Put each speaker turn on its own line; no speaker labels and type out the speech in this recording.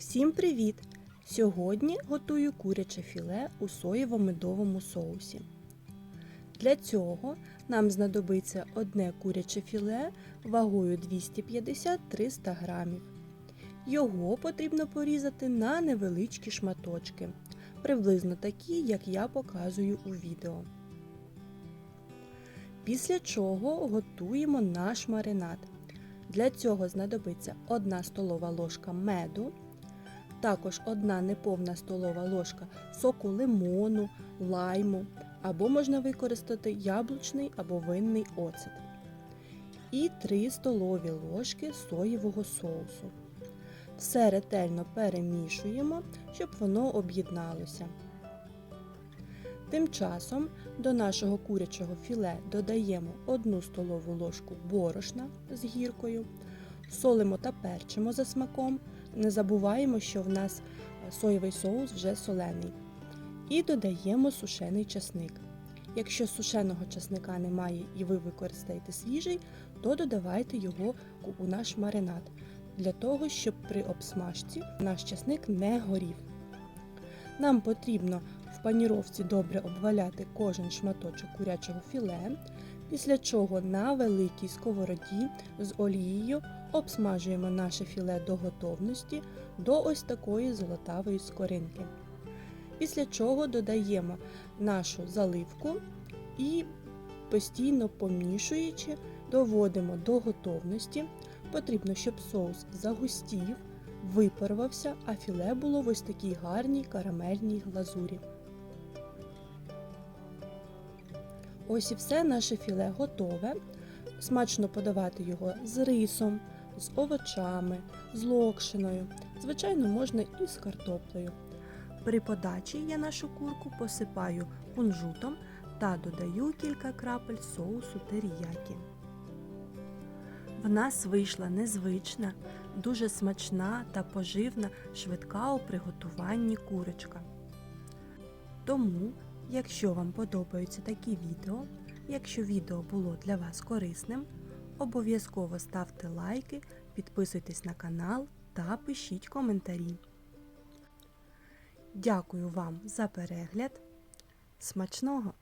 Всім привіт! Сьогодні готую куряче філе у соєво-медовому соусі. Для цього нам знадобиться одне куряче філе вагою 250-300 грамів. Його потрібно порізати на невеличкі шматочки, приблизно такі, як я показую у відео. Після чого готуємо наш маринад. Для цього знадобиться 1 столова ложка меду, також 1 неповна столова ложка соку лимону, лайму, або можна використати яблучний або винний оцет. І 3 столові ложки соєвого соусу. Все ретельно перемішуємо, щоб воно об'єдналося. Тим часом до нашого курячого філе додаємо 1 столову ложку борошна з гіркою, солимо та перчимо за смаком. Не забуваємо, що в нас соєвий соус вже солений. І додаємо сушений часник. Якщо сушеного часника немає і ви використаєте свіжий, то додавайте його у наш маринад для того, щоб при обсмажці наш часник не горів. Нам потрібно в паніровці добре обваляти кожен шматочок курячого філе, після чого на великій сковороді з олією обсмажуємо наше філе до готовності до ось такої золотавої скоринки. Після чого додаємо нашу заливку і постійно помішуючи, доводимо до готовності. Потрібно, щоб соус загустів, випарувався, а філе було в ось такій гарній карамельній глазурі. Ось і все наше філе готове. Смачно подавати його з рисом, з овочами, з локшиною. Звичайно, можна і з картоплею. При подачі я нашу курку посипаю кунжутом та додаю кілька крапель соусу теріякі. В нас вийшла незвична, дуже смачна та поживна швидка у приготуванні курочка. Тому, якщо вам подобаються такі відео, якщо відео було для вас корисним, обов'язково ставте лайки, підписуйтесь на канал та пишіть коментарі. Дякую вам за перегляд. Смачного!